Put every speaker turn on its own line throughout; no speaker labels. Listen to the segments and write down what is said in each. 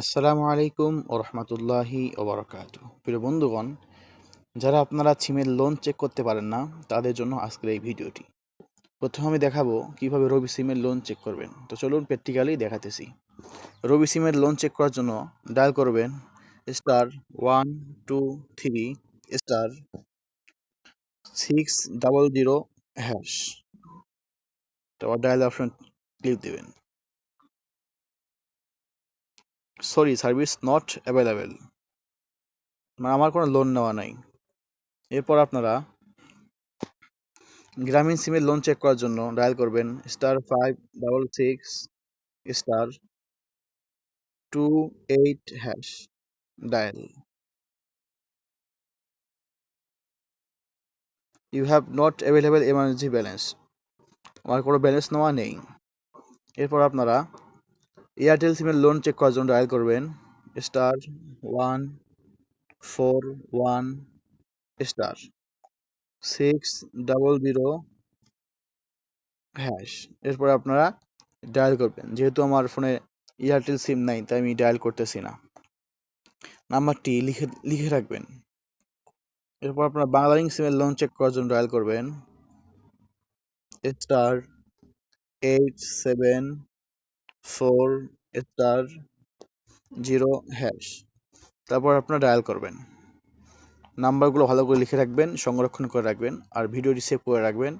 আসসালামু আলাইকুম ও রহমতুল্লাহি ওবরাকাত প্রিয় বন্ধুগণ, যারা আপনারা সিমের লোন চেক করতে পারেন না, তাদের জন্য আজকের এই ভিডিওটি। প্রথমে আমি দেখাবো কীভাবে রবি সিমের লোন চেক করবেন। তো চলুন প্র্যাকটিক্যালি দেখাতেছি। রবি সিমের লোন চেক করার জন্য ডায়াল করবেন star one two three star six double zero hash তারপর ডায়াল অপশন ক্লিক দেবেন। সরি সার্ভিস নট অ্যাভেলেবেল মানে আমার কোনো লোন নেওয়া নাই। এরপর আপনারা গ্রামীণ সিমের লোন চেক করার জন্য ডায়াল করবেন। Star five double six star two eight hash dial you have not available emergency balance আমার কোনো ব্যালেন্স নেওয়া নেই। এরপর আপনারা এয়ারটেল সিমের লোন চেক করার জন্য ডায়াল করবেন। Star one four one star six double zero hash এরপর আপনারা ডায়াল করবেন। যেহেতু আমার ফোনে এয়ারটেল সিম নাই, তাই আমি ডায়াল করতেছি না। নাম্বারটি লিখে লিখে রাখবেন। এরপর আপনারা বাংলালিং সিমের লোন চেক করার জন্য ডায়াল করবেন। Star eight seven four star zero hash তারপর আপনারা ডায়াল করবেন। নাম্বারগুলো ভালো করে লিখে রাখবেন, সংরক্ষণ করে রাখবেন, আর ভিডিওটি সেভ করে রাখবেন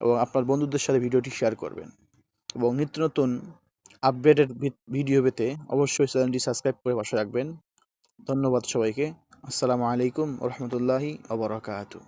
এবং আপনার বন্ধুদের সাথে ভিডিওটি শেয়ার করবেন। এবং নিত্য নতুন আপডেটেড ভিডিও পেতে অবশ্যই চ্যানেলটি সাবস্ক্রাইব করে পাশে রাখবেন। ধন্যবাদ সবাইকে। আসসালামু আলাইকুম রহমতুল্লাহি আবরকাতু